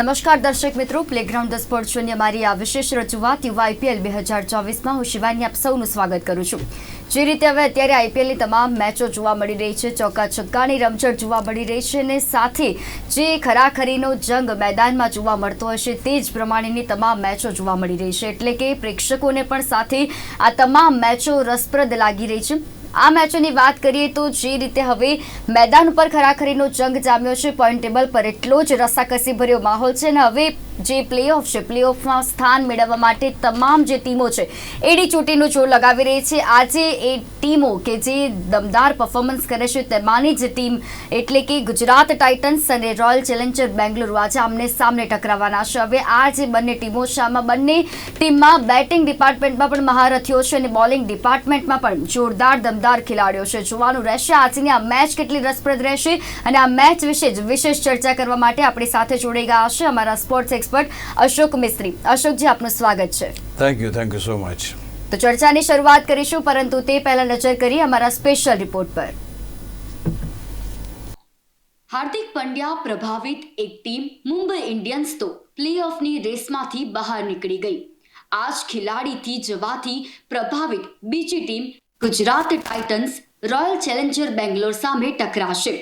નમસ્કાર દર્શક મિત્રો પ્લેગ્રાઉન્ડ ધ સ્પોર્ટ શૂન્ય મારી આ વિશેષ રજૂઆત યુવા આઈપીએલ બે હજાર ચોવીસમાં હું શિવાની આપ સૌનું સ્વાગત કરું છું. જે રીતે હવે અત્યારે આઈપીએલની તમામ મેચો જોવા મળી રહી છે ચોકા છક્કાની રમઝટ જોવા મળી રહી છે અને સાથે જે ખરાખરીનો જંગ મેદાનમાં જોવા મળતો હશે તે જ પ્રમાણેની તમામ મેચો જોવા મળી રહી છે. એટલે કે પ્રેક્ષકોને પણ સાથે આ તમામ મેચો રસપ્રદ લાગી રહી છે. આ મેચોની વાત કરીએ તો જે રીતે હવે મેદાન ઉપર ખરાખરીનો જંગ જામ્યો છે, પોઈન્ટ ટેબલ પર એટલો જ રસાકસી ભર્યો માહોલ છે અને હવે જે પ્લેઓફ છે પ્લેઓફમાં સ્થાન મેળવવા માટે તમામ જે ટીમો છે, એડી ચોટીનું જોર લગાવી રહી છે. આજે એ ટીમો કે જે દમદાર પરફોર્મન્સ કરે છે, તેમાંની જ ટીમ એટલે કે ગુજરાત ટાઇટન્સ અને રોયલ ચેલેન્જર બેંગ્લુરુ આજે આમને સામને ટકરાવવાના છે. હવે આ જે બંને ટીમો છે, આમાં બંને ટીમમાં બેટિંગ ડિપાર્ટમેન્ટમાં પણ મહારથીઓ છે અને બોલિંગ ડિપાર્ટમેન્ટમાં પણ જોરદાર દમદાર ખેલાડીઓ છે. જોવાનું રહેશે આજની આ મેચ કેટલી રસપ્રદ રહેશે અને આ મેચ વિશે જ વિશેષ ચર્ચા કરવા માટે આપણી સાથે જોડાઈ ગયા છે અમારા સ્પોર્ટ્સ એક્સપર્ટ અશોક મિસ્ત્રી. અશોકજી આપનું સ્વાગત છે. Thank you thank you so much તો ચર્ચાની શરૂઆત કરીશું પરંતુ તે પહેલા નજર કરીએ અમારા સ્પેશિયલ રિપોર્ટ પર. હાર્દિક પંડ્યા પ્રભાવિત એક ટીમ મુંબઈ ઇન્ડિયન્સ તો પ્લેઓફની રેસમાંથી બહાર નીકળી ગઈ. આ જ ખેલાડીથી જવાથી પ્રભાવિત બીજી team Gujarat Titans Royal Challenger Bangalore સામે ટકરાશે.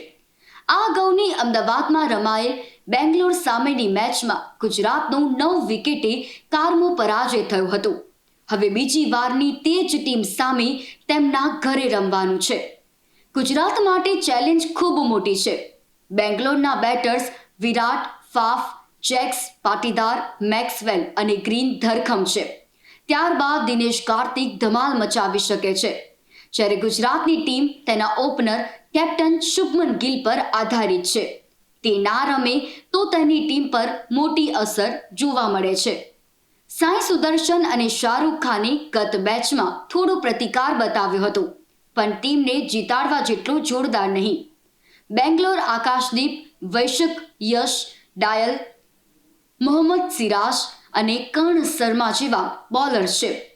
આ અગાઉની અમદાવાદમાં રમાયેલ બેંગ્લોર સામેની મેચમાં ગુજરાતનો નવ વિકેટે કારમો પરાજય થયો હતો. હવે બીજી વારની તે જ ટીમ સામે તેમના ઘરે રમવાનું છે. ગુજરાત માટે ચેલેન્જ ખૂબ મોટી છે. બેંગ્લોરના batters Virat, Faf Jacks Patidar, Maxwell અને ગ્રીન ધરખમ છે. ત્યારબાદ દિનેશ કાર્તિક ધમાલ મચાવી શકે છે. જ્યારે ગુજરાતની ટીમ તેના ઓપનર કેપ્ટન શુભમન ગિલ પર આધારિત છે. તે ના રમે તો તેની ટીમ પર મોટી અસર જોવા મળે છે. સાંઈ સુદર્શન અને શાહરૂખ ખાને ગત મેચમાં થોડો પ્રતિકાર બતાવ્યો હતો, પણ ટીમને જીતાડવા જેટલો જોરદાર નહીં. બેંગ્લોર આકાશદીપ, વૈશક, યશ, ડાયલ, મોહમ્મદ સિરાજ અને કર્ણ શર્મા જેવા બોલર્સ છે.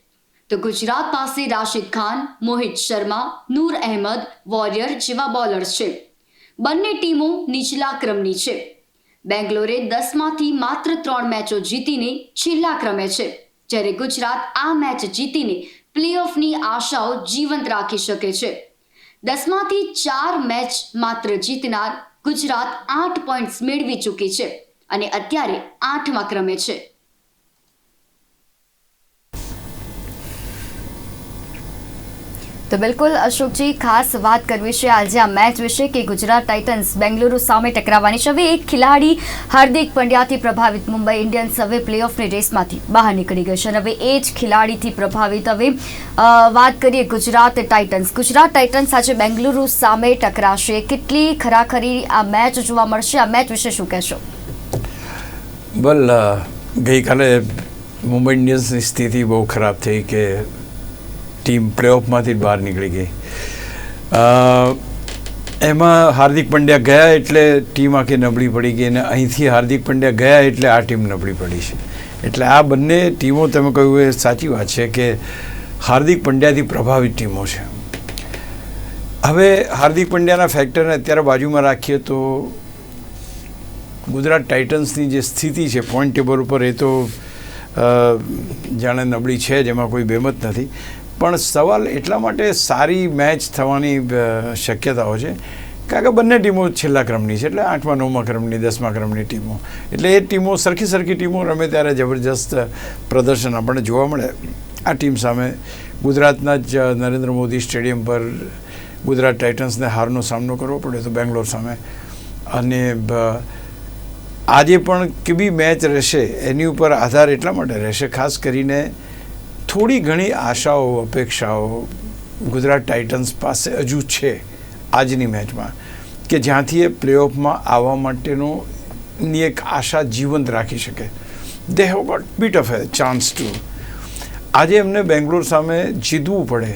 તો ગુજરાત પાસે રાશિદ ખાન, મોહિત શર્મા, નૂર અહેમદ, વોરિયર જેવા બોલર્સ છે. બંને ટીમો નીચલા ક્રમની છે. બેંગ્લોરે દસમાંથી માત્ર ત્રણ મેચો જીતીને છેલ્લા ક્રમે છે. જ્યારે ગુજરાત આ મેચ જીતીને પ્લેઓફની આશાઓ જીવંત રાખી શકે છે. દસમાંથી ચાર મેચ માત્ર જીતનાર ગુજરાત આઠ પોઈન્ટ્સ મેળવી ચૂકી છે અને અત્યારે આઠમા ક્રમે છે. તો બિલકુલ અશોકજી, ખાસ વાત કરવી છે આજે આ મેચ વિશે કે ગુજરાત ટાઇટન્સ બેંગલુરુ સામે ટકરાવવાની છે હવે એક ખેલાડી, હાર્દિક પંડ્યાથી પ્રભાવિત મુંબઈ ઇન્ડિયન્સ હવે પ્લેઓફની રેસમાંથી બહાર નીકળી ગઈ છે અને હવે એ જ ખેલાડીથી પ્રભાવિત હવે વાત કરીએ ગુજરાત ટાઇટન્સ. ગુજરાત ટાઇટન્સ આજે બેંગલુરુ સામે ટકરાશે. કેટલી ખરાખરી આ મેચ જોવા મળશે? આ મેચ વિશે શું કહેશો? બલ ગઈકાલે મુંબઈ ઇન્ડિયન્સની સ્થિતિ બહુ ખરાબ થઈ કે ટીમ પ્લેઓફમાંથી બહાર નીકળી ગઈ. એમાં હાર્દિક પંડ્યા ગયા એટલે ટીમ આખી નબળી પડી ગઈ અને અહીંથી હાર્દિક પંડ્યા ગયા એટલે આ ટીમ નબળી પડી છે. એટલે આ બંને ટીમો તમે કહ્યું એ સાચી વાત છે કે હાર્દિક પંડ્યાથી પ્રભાવિત ટીમો છે. હવે હાર્દિક પંડ્યાના ફેક્ટરને અત્યારે બાજુમાં રાખીએ તો ગુજરાત ટાઇટન્સની જે સ્થિતિ છે, પોઈન્ટ ટેબલ ઉપર એ તો જાણે નબળી છે જેમાં કોઈ બેમત નથી. પણ સવાલ એટલા માટે સારી મેચ થવાની શક્યતાઓ છે. કારણ કે બંને ટીમો છેલ્લા ક્રમની છે, એટલે આઠમા, નવમા ક્રમની, દસમા ક્રમની ટીમો. એટલે એ ટીમો, સરખી સરખી ટીમો રમે ત્યારે જબરજસ્ત પ્રદર્શન આપણને જોવા મળે. આ ટીમ સામે ગુજરાતના જ નરેન્દ્ર મોદી સ્ટેડિયમ પર ગુજરાત ટાઇટન્સને હારનો સામનો કરવો પડ્યો હતો બેંગ્લોર સામે. અને આજે પણ કેવી મેચ રહેશે, એની ઉપર આધાર એટલા માટે રહેશે, ખાસ કરીને થોડી ઘણી આશાઓ, અપેક્ષાઓ ગુજરાત ટાઇટન્સ પાસે હજુ છે આજની મેચમાં કે જ્યાંથી એ પ્લેઓફમાં આવવા માટેનો એક આશા જીવંત રાખી શકે. They have got bit of a chance to આજે એમને બેંગ્લોર સામે જીતવું પડે.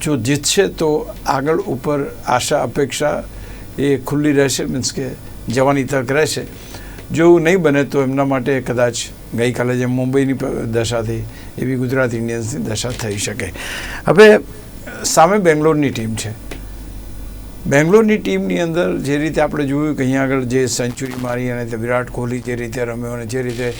જો જીતશે તો આગળ ઉપર આશા, અપેક્ષા એ ખુલ્લી રહેશે મીન્સ કે જવાની તક રહેશે. જો એવું નહીં બને તો એમના માટે કદાચ ગઈકાલે જેમ મુંબઈની દશા થઈ એવી ગુજરાત ઇન્ડિયન્સની દશા થઈ શકે. હવે, સામે બેંગ્લોરની ટીમ છે. બેંગ્લોરની ટીમની અંદર જે રીતે આપણે જોયું કે અહીંયા આગળ જે સેન્ચુરી મારી અને તે વિરાટ કોહલી જે રીતે રમ્યો અને જે રીતે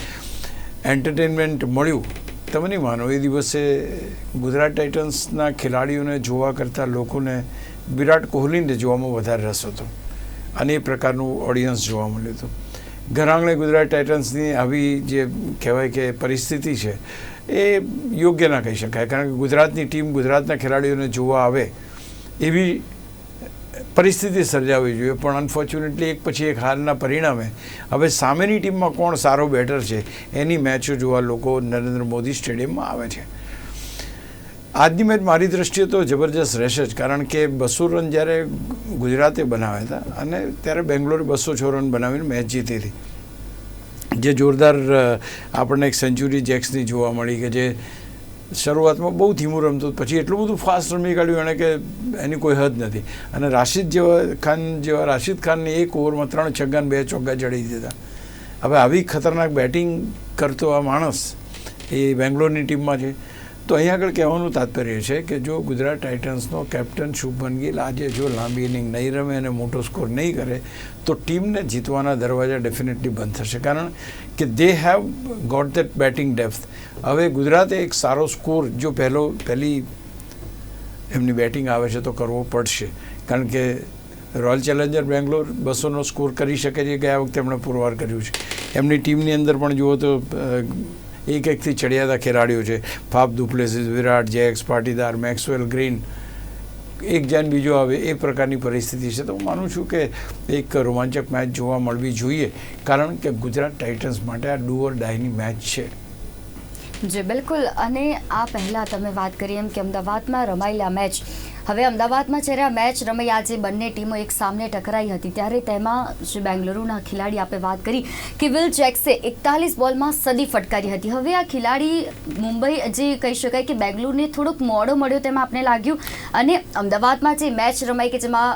એન્ટરટેનમેન્ટ મળ્યું, તમે નહીં માનો, એ દિવસે ગુજરાત ટાઇટન્સના ખેલાડીઓને જોવા કરતાં લોકોને વિરાટ કોહલીને જોવામાં વધારે રસ હતો અને એ પ્રકારનું ઓડિયન્સ જોવા મળ્યું હતું. ઘરાંગણે ગુજરાત ટાઇટન્સની આવી જે કહેવાય કે પરિસ્થિતિ છે એ યોગ્ય ના કહી શકાય. કારણ કે ગુજરાતની ટીમ ગુજરાતના ખેલાડીઓને જોવા આવે એવી પરિસ્થિતિ સર્જાવી જોઈએ. પણ અનફોર્ચ્યુનેટલી એક પછી એક હારના પરિણામે હવે સામેની ટીમમાં કોણ સારો બેટર છે એની મેચો જોવા લોકો નરેન્દ્ર મોદી સ્ટેડિયમમાં આવે છે. આજની મેચ મારી દ્રષ્ટિએ તો જબરજસ્ત રહેશે જ. કારણ કે બસો રન જ્યારે ગુજરાતે બનાવ્યા હતા અને ત્યારે બેંગ્લોરે બસો છ રન બનાવીને મેચ જીતી હતી. જે જોરદાર આપણને એક સેન્ચુરી જેક્સની જોવા મળી કે જે શરૂઆતમાં બહુ ધીમું રમતો, પછી એટલું બધું ફાસ્ટ રમી કાઢ્યું એણે કે એની કોઈ હદ નથી. અને રાશિદ જેવા ખાન જેવા, રાશિદ ખાનને એક ઓવરમાં ત્રણ છગ્ગા બે ચોગ્ગા જડી દીધા. હવે આવી ખતરનાક બેટિંગ કરતો આ માણસ એ બેંગ્લોરની ટીમમાં છે. તો અહીં આગળ કહેવાનું તાત્પર્ય છે કે જો ગુજરાત ટાઇટન્સનો કેપ્ટન શુભમન ગિલ આજે જો લાંબી ઇનિંગ નહીં રમે અને મોટો સ્કોર નહીં કરે, તો ટીમને જીતવાના દરવાજા ડેફિનેટલી બંધ થશે. કારણ કે they have got that batting depth હવે ગુજરાતે એક સારો સ્કોર, જો પહેલો, પહેલી એમની બેટિંગ આવે છે તો કરવો પડશે. કારણ કે રોયલ ચેલેન્જર બેંગ્લોર બસોનો સ્કોર કરી શકે છે ગયા વખતે એમણે પુરવાર કર્યું છે. એમની ટીમની અંદર પણ જુઓ તો એક એકથી ચડિયાતા ખેલાડીઓ છે. Faf du Plessis Virat, Jacks, Patidar, Maxwell, Green. એક જાન બીજો આવે, એ પ્રકારની પરિસ્થિતિ છે. તો હું માનું છું કે એક રોમાંચક મેચ જોવા મળવી જોઈએ. કારણ કે ગુજરાત ટાઇટન્સ માટે આ ડુ ઓર ડાયની મેચ છે. જી, બિલકુલ. અને આ પહેલાં તમે વાત કરી એમ કે અમદાવાદમાં રમાયેલા મેચ હવે અમદાવાદમાં જ્યારે આ મેચ રમાઈ આજે બંને ટીમો એક સામને ટકરાઈ હતી, ત્યારે તેમાં શ્રી બેંગલુરુના ખેલાડી આપણે વાત કરી કે વિલ જેક્સે એકતાલીસ બોલમાં સદી ફટકારી હતી. હવે આ ખેલાડી મુંબઈ જે કહી શકાય કે બેંગલુરુને થોડોક મોડો મળ્યો તેમાં આપણે લાગ્યું. અને અમદાવાદમાં જે મેચ રમાઈ કે જેમાં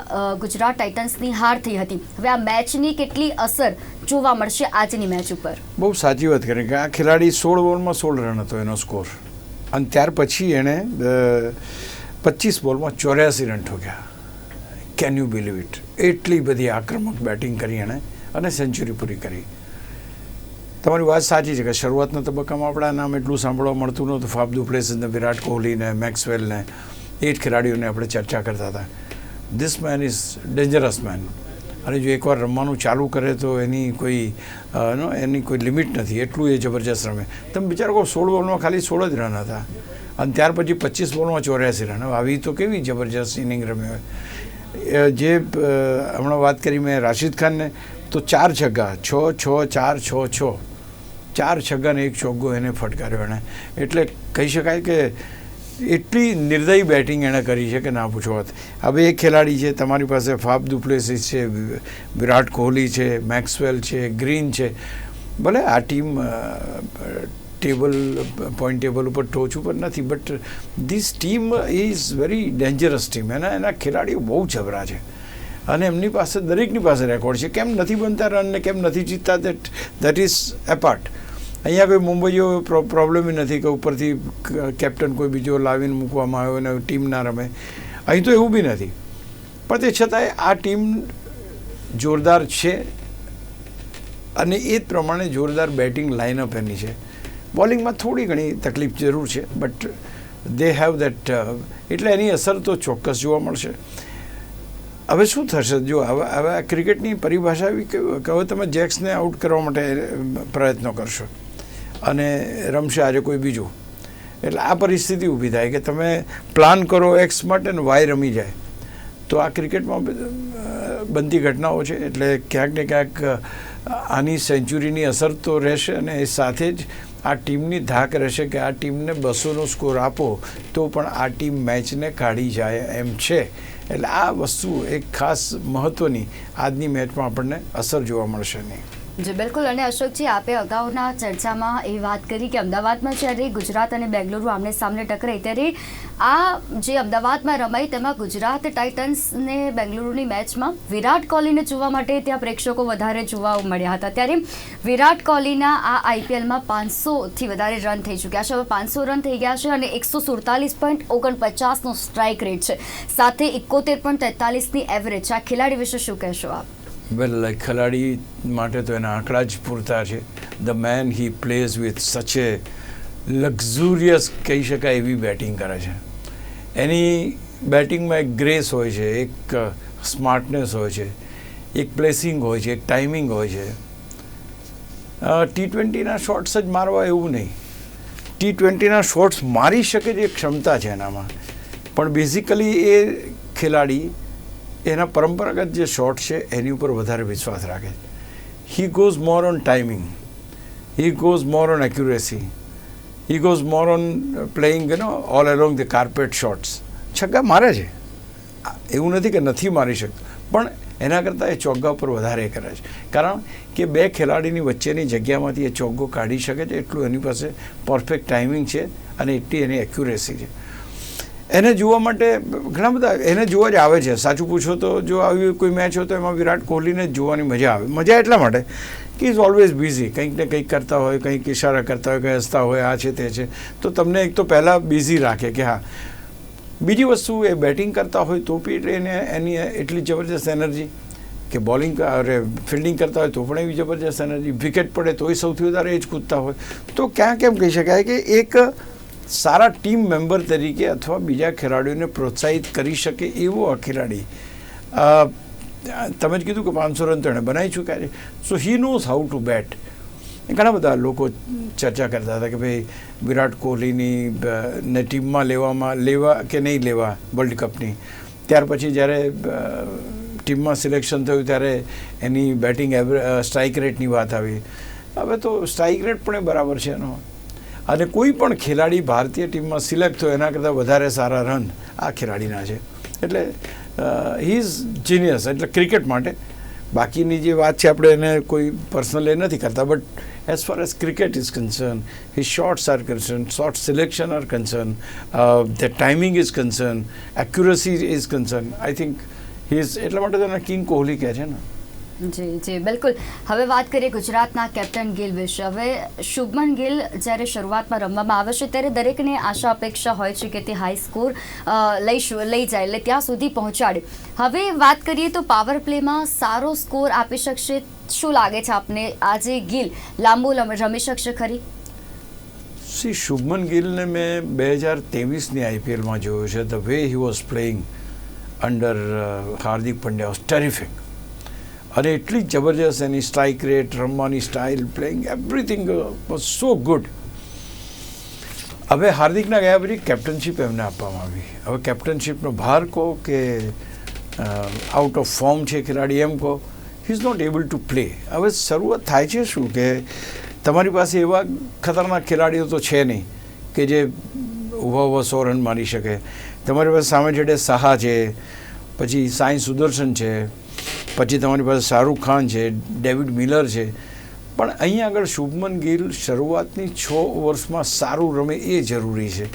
ગુજરાત ટાઇટન્સની હાર થઈ હતી. હવે આ મેચની કેટલી અસર જોવા મળશે આજની મેચ ઉપર? બહુ સાચી વાત કરી કે આ ખેલાડી સોળ બોલમાં સોળ રન હતો એનો સ્કોર. અને ત્યાર પછી એણે પચીસ બોલમાં ચોર્યાસી રન ઠોક્યા. કેન યુ બિલીવ ઇટ એટલી બધી આક્રમક બેટિંગ કરી એણે અને સેન્ચુરી પૂરી કરી. તમારી વાત સાચી છે કે શરૂઆતના તબક્કામાં આપણા નામ એટલું સાંભળવા મળતું નહોતું. ફાફ દુપ્લેસિસ ને વિરાટ કોહલીને મેક્સવેલને એ જ ખેલાડીઓને આપણે ચર્ચા કરતા હતા. This man is dangerous man અને જો એકવાર રમવાનું ચાલુ કરે તો એની કોઈ એની કોઈ લિમિટ નથી. એટલું એ જબરજસ્ત રમે. તમે બિચારો કહો સોળ બોલમાં ખાલી સોળ જ રન હતા. અને ત્યાર પછી પચીસ બોલમાં ચોર્યાસી રન. આવી તો કેવી જબરજસ્ત ઇનિંગ રમી હોય. જે હમણાં વાત કરી મેં રાશિદ ખાનને, તો ચાર છગ્ગા. છ છ, ચાર, છ છ. ચાર છગ્ગાને એક ચોગ્ગો એને ફટકાર્યો એણે. એટલે કહી શકાય કે એટલી નિર્દયી બેટિંગ એણે કરી છે કે ના પૂછો વાત. હવે એક ખેલાડી છે, તમારી પાસે ફાફ દુપ્લેસિસ છે, વિરાટ કોહલી છે, મેક્સવેલ છે, ગ્રીન છે. ભલે આ ટીમ ટેબલ પોઈન્ટ ટેબલ ઉપર ટોચ ઉપર નથી. But this team is very dangerous team એના એના ખેલાડીઓ બહુ જબરા છે. અને એમની પાસે, દરેકની પાસે રેકોર્ડ છે. કેમ નથી બનતા રન ને કેમ નથી જીતતા? દેટ દેટ ઇઝ એપાર્ટ અહીંયા કોઈ મુંબઈઓ પ્રોબ્લેમ નથી કે ઉપરથી કેપ્ટન કોઈ બીજો લાવીને મૂકવામાં આવ્યો અને ટીમ ના રમે. અહીં તો એવું બી નથી. પણ તે છતાંય આ ટીમ જોરદાર છે. અને એ જ પ્રમાણે જોરદાર બેટિંગ લાઇનઅપ એની છે. બોલિંગમાં થોડી ઘણી તકલીફ જરૂર છે બટ દે હેવ દેટ એટલે એની અસર તો ચોક્કસ જોવા મળશે. હવે શું થશે? જો હવે હવે આ ક્રિકેટની પરિભાષા એવી કે હવે તમે જેક્સને આઉટ કરવા માટે પ્રયત્નો કરશો. અને રમશે આજે કોઈ બીજું. એટલે આ પરિસ્થિતિ ઊભી થાય કે તમે પ્લાન કરો એક્સ માટે ને વાય રમી જાય. તો આ ક્રિકેટમાં બનતી ઘટનાઓ છે, એટલે ક્યાંક ને ક્યાંક આની સેન્ચુરીની અસર તો રહેશે અને એ સાથે જ આ ટીમની ધાક રહેશે કે આ ટીમને બસોનો સ્કોર આપો, તો પણ આ ટીમ મેચને કાઢી જાય એમ છે. એટલે આ વસ્તુ એક ખાસ મહત્ત્વની આજની મેચમાં આપણને અસર જોવા મળશે નહીં. જી, બિલકુલ. અને અશોકજી, આપે અગાઉના ચર્ચામાં એ વાત કરી કે અમદાવાદમાં જ્યારે ગુજરાત અને બેંગલુરુ આમને સામને ટકરાઈ, ત્યારે આ જે અમદાવાદમાં રમાઈ, તેમાં ગુજરાત ટાઇટન્સને બેંગલુરુની મેચમાં વિરાટ કોહલીને જોવા માટે ત્યાં પ્રેક્ષકો વધારે જોવા મળ્યા હતા. ત્યારે વિરાટ કોહલીના આ આઈપીએલમાં પાંચસોથી વધારે રન થઈ ચૂક્યા છે. હવે પાંચસો રન થઈ ગયા છે અને એકસો સુડતાલીસ પોઈન્ટ ઓગણપચાસનો સ્ટ્રાઇક રેટ છે. સાથે એકોતેર પોઈન્ટ તેતાલીસની એવરેજ આ ખેલાડી વિશે શું કહેશો આપ? વેલ ખેલાડી માટે તો એના આંકડા જ પૂરતા છે the man he plays with such a luxurious કહી શકાય એવી બેટિંગ કરે છે એની બેટિંગમાં એક ગ્રેસ હોય છે એક સ્માર્ટનેસ હોય છે એક પ્લેસિંગ હોય છે એક ટાઈમિંગ હોય છે ટી ટ્વેન્ટીના શોટ્સ જ મારવા એવું નહીં. ટી ટ્વેન્ટીના શોટ્સ મારી શકે જે ક્ષમતા છે એનામાં. પણ બેઝિકલી એ ખેલાડી એના પરંપરાગત જે શોટ છે, એની ઉપર વધારે વિશ્વાસ રાખે છે. He goes more on timing he goes more on accuracy he goes more on playing you know all along the carpet shots છગ્ગા મારે છે. એવું નથી કે નથી મારી શકતો. પણ એના કરતાં એ ચોગ્ગા ઉપર વધારે કરે છે. કારણ કે બે ખેલાડીની વચ્ચેની જગ્યામાંથી એ ચોગ્ગો કાઢી શકે છે. એટલું એની પાસે પરફેક્ટ ટાઈમિંગ છે અને એટલી એની એક્યુરેસી છે. એને જોવા માટે ઘણા બધા એને જોવા જ આવે છે. સાચું પૂછો તો જો આવી કોઈ મેચ હોય તો એમાં વિરાટ કોહલીને જ જોવાની મજા આવે. મજા એટલા માટે કે ઇઝ ઓલવેઝ બિઝી કંઈક ને કંઈક કરતા હોય, કંઈક ઇશારા કરતા હોય કંઈ હસતા હોય, આ છે, તે છે. તો તમને એક તો પહેલાં બિઝી રાખે કે હા. બીજી વસ્તુ એ બેટિંગ કરતા હોય તો બી એને એની એટલી જબરજસ્ત એનર્જી કે બોલિંગ અરે ફિલ્ડિંગ કરતા હોય તો પણ એવી જબરજસ્ત એનર્જી વિકેટ પડે તોય સૌથી વધારે એ જ કૂદતા હોય. તો ક્યાં કેમ કહી શકાય કે એક સારા ટીમ મેમ્બર તરીકે અથવા બીજા ખેલાડીઓને પ્રોત્સાહિત કરી શકે એવો આ ખેલાડી તમે જ કીધું કે પાંચસો રન તો એણે બનાવી ચૂક્યા છે. So he knows how to bat ઘણા બધા લોકો ચર્ચા કરતા હતા કે ભાઈ, વિરાટ કોહલીની ને ટીમમાં લેવામાં, લેવા કે નહીં લેવા વર્લ્ડ કપની ત્યાર પછી જ્યારે ટીમમાં સિલેક્શન થયું ત્યારે એની બેટિંગ સ્ટ્રાઇક રેટની વાત આવી. હવે તો સ્ટ્રાઇક રેટ પણ બરાબર છે એનો. અને કોઈ પણ ખેલાડી ભારતીય ટીમમાં સિલેક્ટ થયો એના કરતાં વધારે સારા રન આ ખેલાડીના છે. એટલે હી ઇઝ જીનિયસ એટલે ક્રિકેટ માટે. બાકીની જે વાત છે, આપણે એને કોઈ પર્સનલ એ નથી કરતા but as far as cricket is concern his shots are concern shot selection are concern the timing is concern accuracy is concern I think his એટલા માટે તો એને કિંગ કોહલી કહે છે ને. જી જી, બિલકુલ. હવે વાત કરીએ ગુજરાતના કેપ્ટન ગિલ વિશે. હવે શુભમન ગિલ જ્યારે શરૂઆતમાં રમવામાં આવે છે, ત્યારે દરેકને આશા અપેક્ષા હોય છે કે તે હાઈ સ્કોર લઈ લઈ જાય, એટલે ત્યાં સુધી પહોંચાડે. હવે વાત કરીએ તો પાવર પ્લેમાં સારો સ્કોર આપી શકશે. શું લાગે છે આપને આજે ગિલ? લાંબુ રમી શકશે ખરી? શ્રી શુભમન ગિલને મેં બે હજાર તેવીસની આઈપીએલમાં જોયું છે. The way he was playing under Hardik Pandya was terrific અને એટલી જબરજસ્ત એની સ્ટ્રાઇક રેટ, રમવાની style playing everything was so good હવે હાર્દિકના ગયા પછી કેપ્ટનશીપ એમને આપવામાં આવી. હવે કેપ્ટનશીપનો ભાર કહો કે આઉટ ઓફ ફોર્મ છે ખેલાડી એમ કહો he is not able to play હવે શરૂઆત થાય છે શું કે, તમારી પાસે એવા ખતરનાક ખેલાડીઓ તો છે નહીં કે જે ઊભા ઊભા સો રન મારી શકે. તમારી પાસે સામે છેડે સાહા છે, પછી સાંઈ સુદર્શન છે પછી તમારી પાસે શાહરૂખ ખાન છે, ડેવિડ મિલર છે. પણ અહીંયા આગળ શુભમન ગિલ શરૂઆતની છ વર્ષમાં સારું રમે એ જરૂરી છે.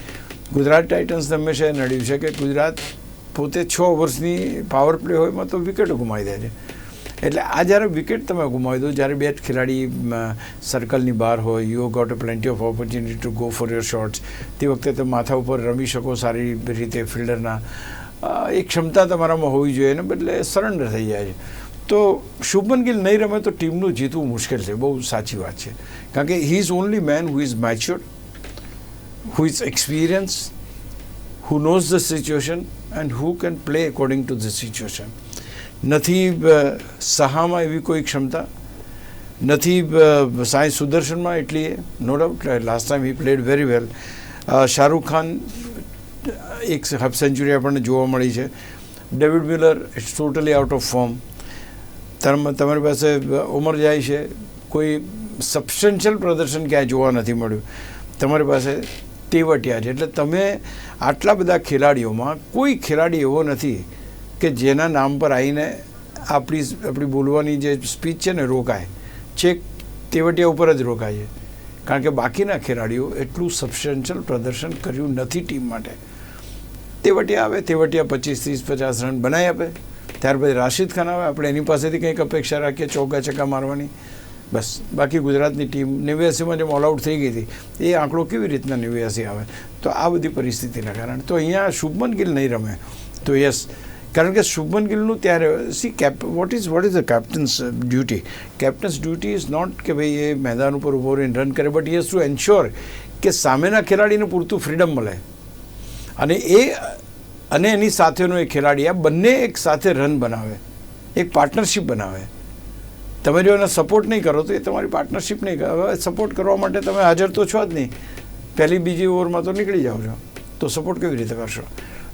ગુજરાત ટાઇટન્સ હંમેશા નડ્યું છે કે ગુજરાત પોતે છ વર્ષની પાવર પ્લે હોયમાં તો વિકેટો ગુમાવી દે છે. એટલે આ જ્યારે વિકેટ તમે ગુમાવી દો જ્યારે બે ખેલાડી સર્કલની બહાર હોય you got plenty of opportunity to go for your shots તે વખતે તમે માથા ઉપર રમી શકો સારી રીતે ફિલ્ડરના એક ક્ષમતા તમારામાં હોવી જોઈએ, એને બદલે સરેન્ડર થઈ જાય છે. તો શુભમન ગિલ નહીં રમે તો ટીમનું જીતવું મુશ્કેલ છે, બહુ સાચી વાત છે. કારણ કે he is only man who is matured who is experience who knows the situation and who can play according to the situation નથી સહામાં એવી કોઈ ક્ષમતા, નથી સાંઈ સુદર્શનમાં એટલી no doubt last time he played very well Shahrukh Khan એક half century આપણને જોવા મળી છે. David Miller it's totally out of form તમારી પાસે ઉમર જાય છે. કોઈ સબસ્ટેન્શિયલ પ્રદર્શન ક્યાંય જોવા નથી મળ્યું. તમારી પાસે તેવટિયા છે. એટલે તમે આટલા બધા ખેલાડીઓમાં કોઈ ખેલાડી એવો નથી કે જેના નામ પર આવીને આપણી આપણી બોલવાની જે સ્પીચ છે ને રોકાય. છેક તેવટિયા ઉપર જ રોકાય છે. કારણ કે બાકીના ખેલાડીઓ એટલું સબસ્ટેન્શિયલ પ્રદર્શન કર્યું નથી ટીમ માટે. તેવટિયા આવે, તેવટિયા પચીસ, ત્રીસ, પચાસ રન બનાવી આપે. ત્યાર પછી રાશિદ ખાન આવે, આપણે એની પાસેથી કંઈક અપેક્ષા રાખીએ ચોકા ચક્કા મારવાની. બસ, બાકી ગુજરાતની ટીમ નેવ્યાસીમાં જેમ ઓલ આઉટ થઈ ગઈ હતી, એ આંકડો કેવી રીતના નેવ્યાસી આવે? તો આ બધી પરિસ્થિતિના કારણે. તો અહીંયા શુભમન ગિલ નહીં રમે. તો યસ કારણ કે શુભમન ગિલનું ત્યારે see cap what is what is the captain's duty captain's duty is not કે ભાઈ એ મેદાન ઉપર ઊભો રહીને રન કરે બટ યસ ટુ એન્શ્યોર કે સામેના ખેલાડીને પૂરતું ફ્રીડમ મળે. અને એ, અને એની સાથેનો એક ખેલાડી આ બંને એક સાથે રન બનાવે, એક પાર્ટનરશિપ બનાવે. તમે જો એને સપોર્ટ નહીં કરો, તો એ તમારી પાર્ટનરશિપ નહીં હવે સપોર્ટ કરવા માટે તમે હાજર તો છો જ નહીં. પહેલી, બીજી ઓવરમાં તો નીકળી જાઓ છો. તો સપોર્ટ કેવી રીતે કરશો?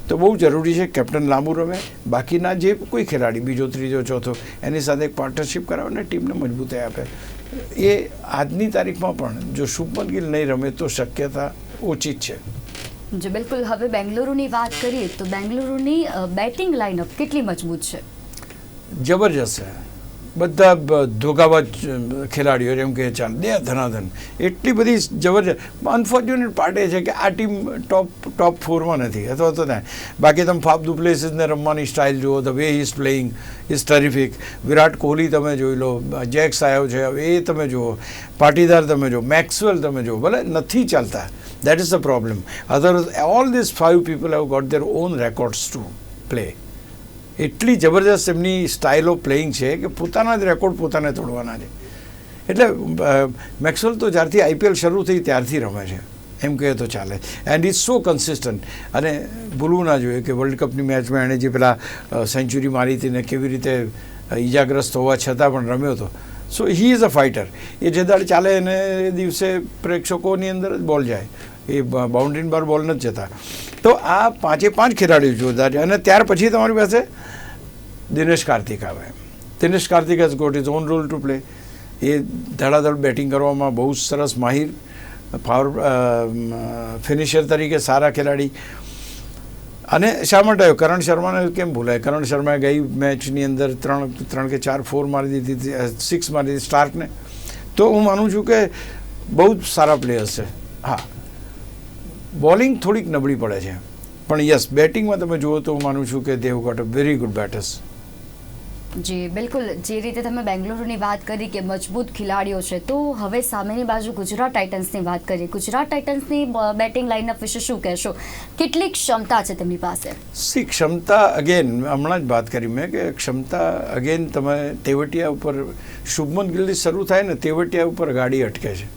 તો બહુ જરૂરી છે કેપ્ટન લાંબુ રમે. બાકીના જે કોઈ ખેલાડી બીજો ત્રીજો ચોથો એની સાથે એક પાર્ટનરશિપ કરાવે અને ટીમને મજબૂતાઈ આપે. એ આજની તારીખમાં પણ જો શુભમન ગિલ નહીં રમે તો શક્યતા ઓછી જ છે. જો બિલકુલ હવે બેંગલુરુની વાત કરીએ તો બેંગલુરુની બેટિંગ લાઇનઅપ કેટલી મજબૂત છે? જબરજસ્ત છે. બધા બ- ખેલાડીઓ જેમ કે ચાલ, દે ધનાધન. એટલી બધી જબરજસ્ત અનફોર્ચ્યુનેટ પાર્ટ એ છે કે આ ટીમ ટોપ ટોપ ફોરમાં નથી, અથવા તો ના. બાકી તમે ફાફ દુપ્લેસીસને રમવાની સ્ટાઇલ જુઓ the way is playing is terrific Virat Kohli તમે જોઈ લો જેક્સ આવ્યો છે હવે એ તમે જુઓ, પાટીદાર તમે જુઓ, મેક્સવેલ તમે જુઓ, ભલે નથી ચાલતા that is the problem other all this five people have got their own records to play એટલી જબરજસ્ત એમની સ્ટાઇલ ઓફ પ્લેઇંગ છે કે પોતાના જ રેકોર્ડ પોતાને તોડવાના છે. એટલે મેક્સવેલ તો જ્યારથી આઈપીએલ શરૂ થઈ ત્યારથી રમે છે. એમ કહે તો ચાલે. એન્ડ ઇઝ સો કન્સિસ્ટન્ટ અને ભૂલવું ના જોઈએ કે વર્લ્ડ કપની મેચમાં એણે જે પેલા સેન્ચુરી મારી હતી ને કેવી રીતે ઈજાગ્રસ્ત હોવા છતાં પણ રમ્યો હતો. સો હી ઇઝ અ ફાઇટર એ જે દાડ ચાલે એને એ દિવસે પ્રેક્ષકોની અંદર જ બોલ જાય. એ બાઉન્ડ્રીન બાર બોલ નથી જતા. તો આ પાંચે પાંચ ખેલાડીઓ જોરદાર છે અને ત્યાર પછી તમારી પાસે દિનેશ કાર્તિક આવે. Dinesh Karthik has got his own role to play a ધડાધડ batting કરવામાં બહુ સરસ માહિર પાવર ફિનિશર તરીકે સારા ખેલાડી. અને શા માટે આવ્યો? કરણ શર્માને કેમ ભૂલાય? કરણ શર્માએ ગઈ મેચની અંદર ત્રણ ત્રણ કે ચાર ફોર મારી દીધી સિક્સ મારી દીધી સ્ટાર્કને તો હું માનું છું કે બહુ જ સારા પ્લેયર્સ છે. હા. બોલિંગ થોડીક નબળી પડે છે. પણ યસ બેટિંગમાં તમે જુઓ તો હું માનું છું કે they've got a very good batters જી બિલકુલ. જે રીતે તમે બેંગલુરુની વાત કરી કે મજબૂત ખેલાડીઓ છે તો હવે સામેની બાજુ ગુજરાત ટાઇટન્સની વાત કરીએ. ગુજરાત ટાઇટન્સની બેટિંગ લાઇનઅપ વિશે શું કહેશો? કેટલી ક્ષમતા છે તેમની પાસે? સી ક્ષમતા અગેન હમણાં જ વાત કરી મેં કે ક્ષમતા અગેન તમે તેવટિયા ઉપર શુભમન ગિલથી શરૂ થાય ને તેવટિયા ઉપર ગાડી અટકે છે.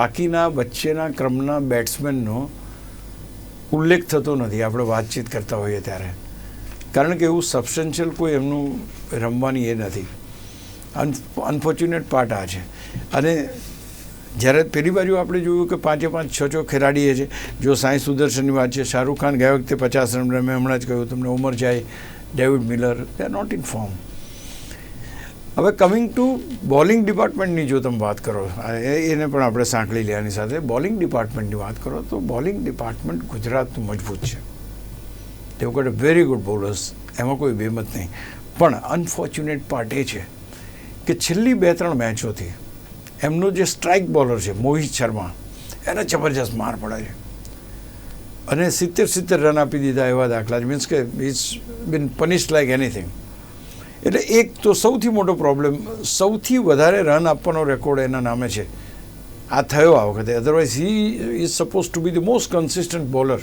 બાકીના વચ્ચેના ક્રમના બેટ્સમેનનો ઉલ્લેખ થતો નથી. આપણે વાતચીત કરતા હોઈએ ત્યારે. કારણ કે એવું સબસ્ટેન્શિયલ કોઈ એમનું રમવાની એ નથી. અનફોર્ચ્યુનેટ પાર્ટ આ છે. અને જ્યારે પેલી બાજુ આપણે જોયું કે પાંચે પાંચ છ છ ખેલાડીએ છે, જો સાંઈ સુદર્શનની વાત છે, શાહરૂખ ખાન ગયા વખતે પચાસ રન રમે હમણાં જ કહ્યું, તમને ઉમર જાય. David Miller they are not in form હવે કમિંગ ટુ બોલિંગ ડિપાર્ટમેન્ટની જો તમે વાત કરો એને પણ આપણે સાંકળી લેવાની સાથે બોલિંગ ડિપાર્ટમેન્ટની વાત કરો, તો બોલિંગ ડિપાર્ટમેન્ટ ગુજરાતનું મજબૂત છે. તેઓ ગોટ વેરી ગુડ બોલર્સ એમાં કોઈ બેમત નહીં. પણ અનફોર્ચ્યુનેટ પાર્ટ એ છે કે છેલ્લી બે ત્રણ મેચોથી એમનો જે સ્ટ્રાઇક બોલર છે, મોહિત શર્મા, એને જબરજસ્ત માર પડે છે. અને સિત્તેર સિત્તેર રન આપી દીધા એવા દાખલા મીન્સ કે ઇટ્સ બિન પનિશ લાઈક એનીથિંગ એટલે એક તો સૌથી મોટો પ્રોબ્લેમ સૌથી વધારે રન આપવાનો રેકોર્ડ એના નામે છે. આ થયો આ વખતે. Otherwise he is supposed to be the most consistent bowler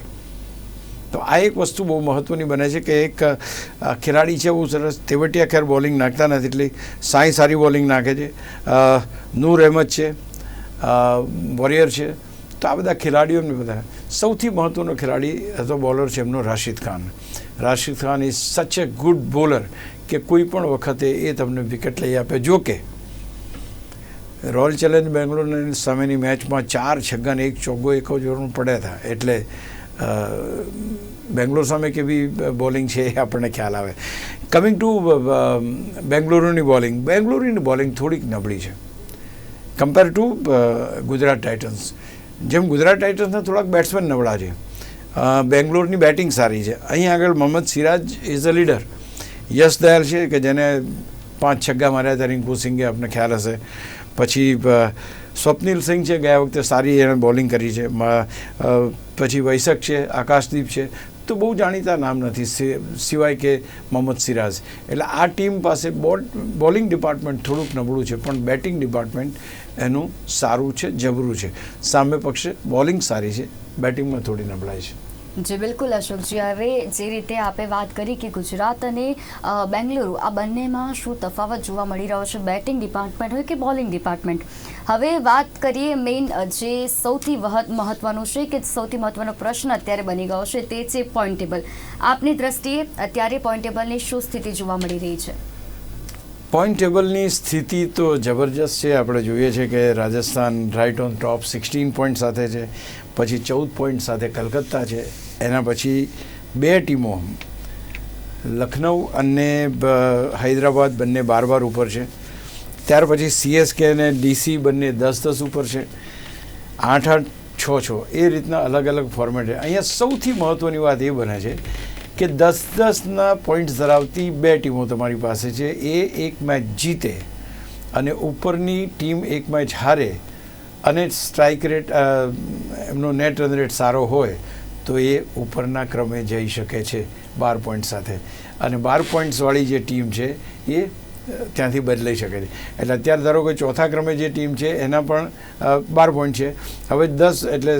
તો આ એક વસ્તુ બહુ મહત્ત્વની બને છે કે એક ખેલાડી છે બહુ સરસ, તેવટિયા ખેર બોલિંગ નાખતા નથી એટલી સાંઈ સારી બોલિંગ નાખે છે. નૂર અહેમદ છે વોરિયર છે. તો આ બધા ખેલાડીઓને બધા. સૌથી મહત્ત્વનો ખેલાડી અથવા બોલર છે એમનો Rashid Khan. Rashid Khan is such a good bowler કે કોઈ પણ વખતે એ તમને વિકેટ લઈ આપે. જો કે, રોયલ ચેલેન્જ બેંગ્લોરની સામેની મેચમાં ચાર છગ્ગાને એક ચોગ્ગો એક જ પડ્યા હતા. એટલે બેંગ્લોર સામે કેવી બોલિંગ છે એ આપણને ખ્યાલ આવે. કમિંગ ટુ બેંગ્લુરુની બોલિંગ. બેંગ્લોરુની બોલિંગ થોડીક નબળી છે. Compare to Gujarat Titans. જેમ ગુજરાત ટાઇટન્સના થોડાક બેટ્સમેન નબળા છે. બેંગ્લોરની બેટિંગ સારી છે. અહીં આગળ Mohammed Siraj is a leader Yash Dayal છે કે જેને પાંચ છગ્ગા માર્યા હતા રિંકુ સિંઘે, આપને ખ્યાલ હશે. પછી સ્વપ્નિલ સિંઘ છે, ગયા વખતે સારી એણે બોલિંગ કરી છે. પછી વૈશક છે, આકાશદીપ છે. તો બહુ જાણીતા નામ નથી. સિવાય કે મોહમ્મદ સિરાજ. એટલે આ ટીમ પાસે બોલ બોલિંગ ડિપાર્ટમેન્ટ થોડુંક નબળું છે, પણ બેટિંગ ડિપાર્ટમેન્ટ એનું સારું છે, જબરું છે. સામે પક્ષે બોલિંગ સારી છે, બેટિંગમાં થોડી નબળાઈ છે. જી બિલકુલ અશોકજી હવે જે રીતે આપે વાત કરી કે ગુજરાત અને બેંગલુરુ, આ બંનેમાં શું તફાવત જોવા મળી રહ્યો છે? બેટિંગ ડિપાર્ટમેન્ટ હોય કે બોલિંગ ડિપાર્ટમેન્ટ? હવે વાત કરીએ મેઇન જે સૌથી મહત્વનું છે કે સૌથી મહત્વનો પ્રશ્ન અત્યારે બની ગયો છે તે છે પોઈન્ટ ટેબલ આપની દ્રષ્ટિએ અત્યારે પોઈન્ટ ટેબલની શું સ્થિતિ જોવા મળી રહી છે? પોઈન્ટ ટેબલની સ્થિતિ તો જબરજસ્ત છે. આપણે જોઈએ છે કે Rajasthan right on top sixteen point સાથે છે. પછી ચૌદ પોઈન્ટ સાથે કલકત્તા છે. એના પછી બે ટીમો લખનઉ અને હૈદરાબાદ બંને બાર બાર ઉપર છે. ત્યાર પછી સીએસકે અને ડીસી બંને દસ દસ ઉપર છે. આઠ આઠ છ છ એ રીતના અલગ અલગ ફોર્મેટ છે. અહીંયા સૌથી મહત્ત્વની વાત એ બને છે કે દસ દસના પોઈન્ટ્સ ધરાવતી બે ટીમો તમારી પાસે છે. એ એક મેચ જીતે અને ઉપરની ટીમ એક મેચ હારે અને સ્ટ્રાઇક રેટ એમનો નેટ રન રેટ સારો હોય, તો એ ઉપરના ક્રમે જઈ શકે છે બાર પોઈન્ટ સાથે. અને બાર પોઈન્ટ્સવાળી જે ટીમ છે, એ ત્યાંથી બદલાઈ શકે છે. એટલે અત્યારે ધારો કે ચોથા ક્રમે જે ટીમ છે, એના પણ બાર પોઈન્ટ છે. હવે દસ એટલે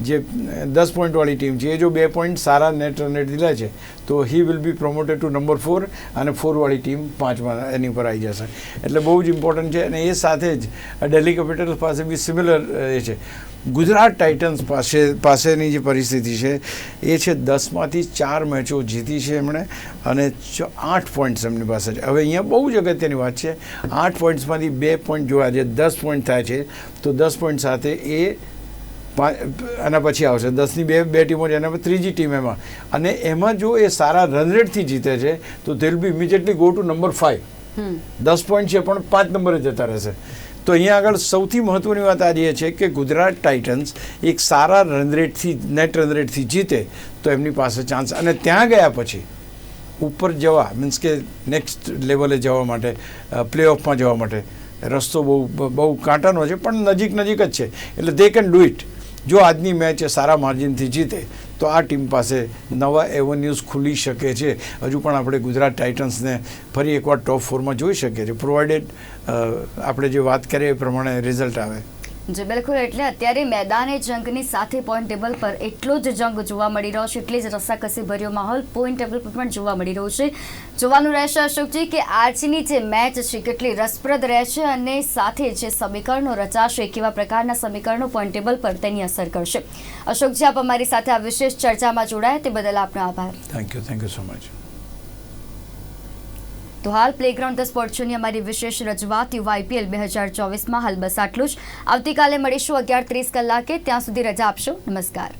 જે દસ પોઈન્ટવાળી ટીમ છે એ જો બે પોઈન્ટ સારા નેટ રનેટ દીધા છે, તો he will be promoted to number four અને ફોરવાળી ટીમ પાંચમાં એની પર આવી જશે. એટલે બહુ જ ઇમ્પોર્ટન્ટ છે અને એ સાથે જ ડેલી કેપિટલ્સ પાસે બી સિમિલર એ છે. ગુજરાત ટાઇટન્સ પાસે, પાસેની જે પરિસ્થિતિ છે, એ છે દસમાંથી ચાર મેચો જીતી છે એમણે અને આઠ પોઈન્ટ્સ એમની પાસે છે. હવે અહીંયા બહુ જ અગત્યની વાત છે. આઠ પોઈન્ટ્સમાંથી બે પોઈન્ટ જો આજે દસ પોઈન્ટ થાય છે, તો દસ પોઈન્ટ સાથે એ આના પછી આવશે. દસની બે બે ટીમો છે એના પછી ત્રીજી ટીમ એમાં. અને એમાં જો એ સારા રન રેટથી જીતે છે તો they'll be immediately go to number five દસ પોઈન્ટ છે પણ પાંચ નંબરે જતા રહેશે. તો અહીંયા આગળ સૌથી મહત્ત્વની વાત આજે એ છે કે ગુજરાત ટાઇટન્સ એક સારા રન રેટથી નેટ રન રેટથી જીતે તો એમની પાસે ચાન્સ અને ત્યાં ગયા પછી ઉપર જવા મીન્સ કે નેક્સ્ટ લેવલે જવા માટે પ્લે ઓફમાં જવા માટે રસ્તો બહુ બહુ કાંટાનો છે પણ નજીક નજીક જ છે. એટલે દે કેન ડુ ઇટ જો આજની મેચ સારા માર્જિનથી જીતે, તો આ ટીમ પાસે નવા એવન્યુઝ ખુલી શકે છે. હજુ પણ આપણે ગુજરાત ટાઇટન્સને ફરી એકવાર ટોપ ફોરમાં જોઈ શકીએ છીએ. પ્રોવાઇડેડ આપણે જે વાત કરીએ એ પ્રમાણે રિઝલ્ટ આવે. જે, બિલકુલ. એટલે અત્યારે મેદાને જંગની સાથે પોઈન્ટ ટેબલ પર એટલો જ જંગ જોવા મળી રહ્યો છે, એટલી જ રસાકસી ભર્યો માહોલ પોઈન્ટ ટેબલ પર પણ જોવા મળી રહ્યો છે. જોવાનું રહેશે અશોકજી કે આજની જે મેચ છે, કેટલી રસપ્રદ રહેશે અને સાથે જે સમીકરણો રચાશે, કેવા પ્રકારના સમીકરણો પોઈન્ટ ટેબલ પર તેની અસર કરશે. અશોકજી, આપ અમારી સાથે આ વિશેષ ચર્ચામાં જોડાયા, તે બદલ આપનો આભાર. Thank you thank you so much તો હાલ પ્લેગ્રાઉન્ડ ધ સ્પોર્ટ્સની અમારી વિશેષ રજૂઆત યુવા આઈપીએલ બે હજાર ચોવીસમાં હાલ બસ આટલું જ. આવતીકાલે મળીશું અગિયાર ત્રીસ કલાકે. ત્યાં સુધી રજા આપશો. નમસ્કાર.